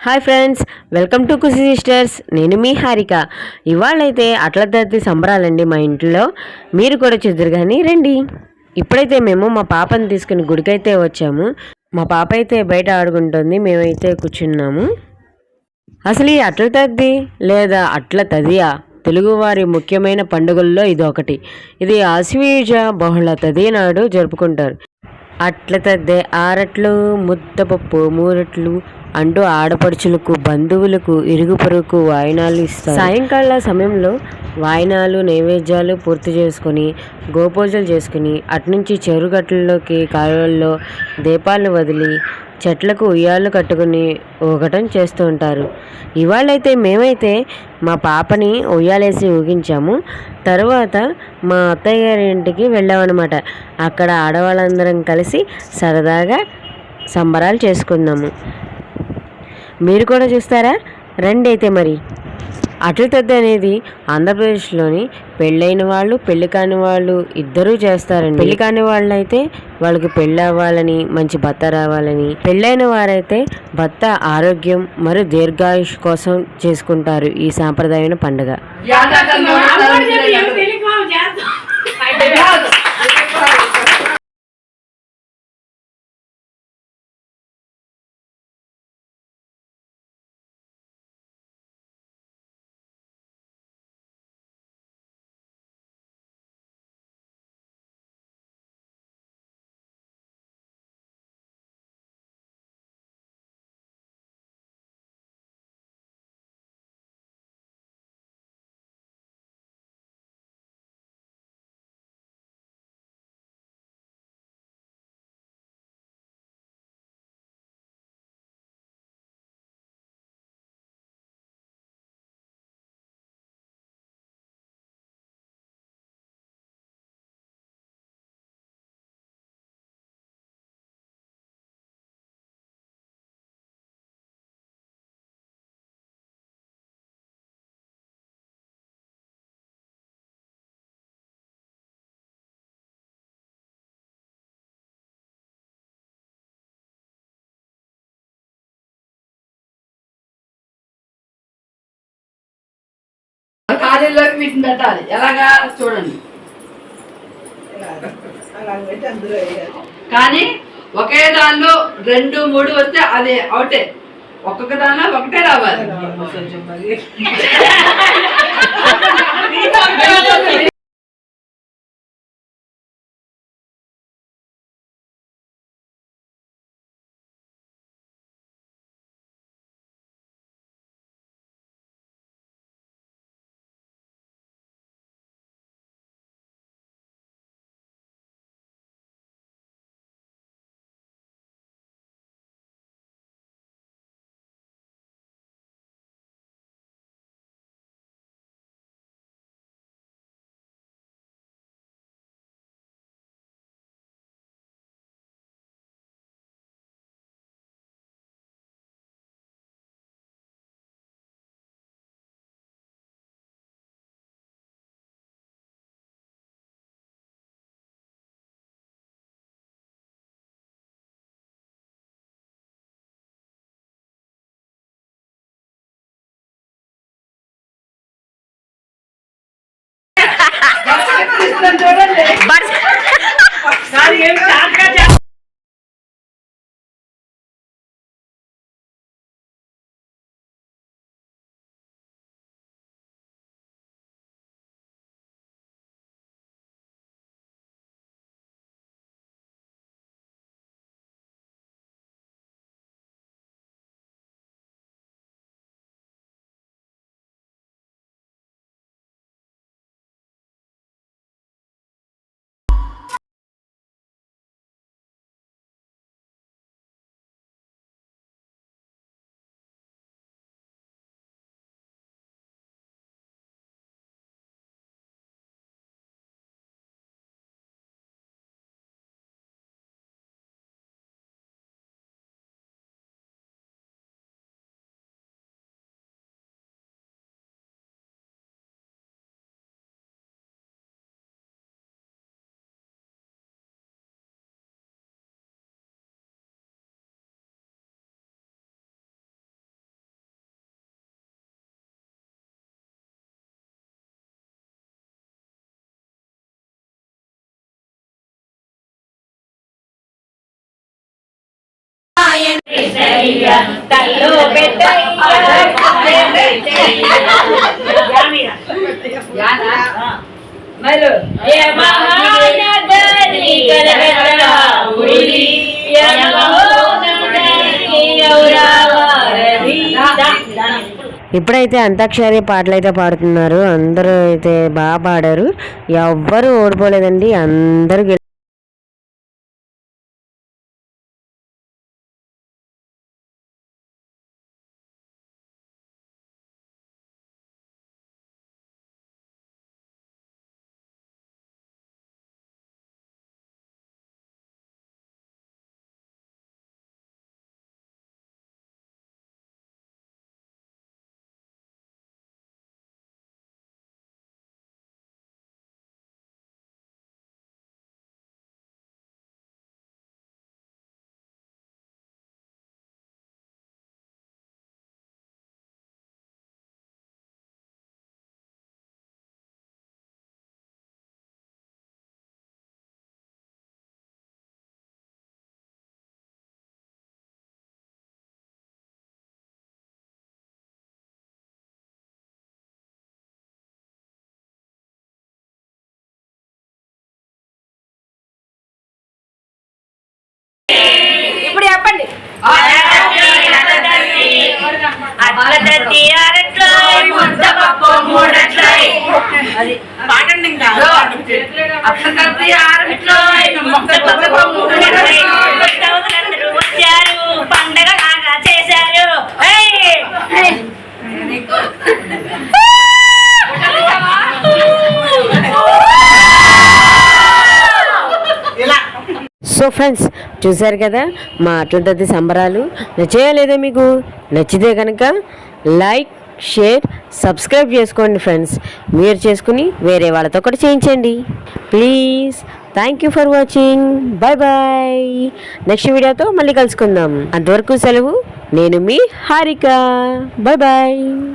Hi friends welcome to Kusi sisters. నేను మీ హారిక. ఇవాళైతే అట్ల తద్ది సంబరాలండి మా ఇంట్లో. మీరు కూడా చూద్దరు కానీ రండి. ఇప్పుడైతే మేము మా పాపని తీసుకుని గుడికైతే వచ్చాము. మా పాప అయితే బయట ఆడుకుంటుంది మేమైతే కూర్చున్నాము. అసలు ఈ అట్ల తద్ది లేదా అట్ల తదియా తెలుగువారి ముఖ్యమైన పండుగల్లో ఇది ఒకటి. ఇది ఆశ్వీజ బహుళ తది నాడు జరుపుకుంటారు. అట్ల తద్దే ఆరట్లు ముద్దపప్పు మూరట్లు అంటూ ఆడపడుచులకు బంధువులకు ఇరుగు పొరుగుకు వాయినాలు ఇస్తారు. సాయంకాల సమయంలో వాయినాలు నైవేద్యాలు పూర్తి చేసుకొని గోపూజలు చేసుకుని అటునుంచి చెరుగట్లలోకి కాలువల్లో దీపాలు వదిలి చెట్లకు ఉయ్యాలు కట్టుకుని ఊగటం చేస్తూ ఉంటారు. ఇవాళైతే మేమైతే మా పాపని ఉయ్యాలేసి ఊగించాము. తర్వాత మా అత్తయ్య గారి ఇంటికి వెళ్ళామన్నమాట. అక్కడ ఆడవాళ్ళందరం కలిసి సరదాగా సంబరాలు చేసుకుందాము. మీరు కూడా చూస్తారా? రండి అయితే మరి. అట్ల తద్ది అనేది ఆంధ్రప్రదేశ్లోని పెళ్ళైన వాళ్ళు పెళ్ళి కాని వాళ్ళు ఇద్దరూ చేస్తారండి. పెళ్ళి కాని వాళ్ళు అయితే వాళ్ళకి పెళ్ళి అవ్వాలని మంచి భర్త రావాలని. పెళ్ళైన వారైతే భర్త ఆరోగ్యం మరియు దీర్ఘాయుష్ కోసం చేసుకుంటారు ఈ సాంప్రదాయమైన పండుగ. ఖాళీలోకి వీటిని పెట్టాలి ఎలాగా చూడండి. కానీ ఒకే దానిలో రెండు మూడు వస్తే అది అవుటే ఒక్కొక్క దానిలో ఒకటే రావాలి. చూడండి ఇప్పుడైతే అంతాక్షరి పాటలు అయితే పాడుతున్నారు. అందరూ అయితే బాగా పాడారు. ఎవ్వరు ఓడిపోలేదండి. అందరూ అప్పటికీ ఆరట్లో వచ్చారు పండగ లాగా చేశారు ఏయ్! సో ఫ్రెండ్స్ చూశారు కదా? మా అట్ల సంబరాలు. నచ్చాయా లేదా మీకు? నచ్చితే కనుక లైక్ షేర్ సబ్స్క్రైబ్ చేసుకోండి ఫ్రెండ్స్. మీరు చేసుకుని వేరే వాళ్ళతో కూడా చేయించండి. Please thank you for watching bye bye next వీడియోతో మళ్ళీ కలుసుకుందాం. అంతవరకు సెలవు నేను మీ హారిక. Bye bye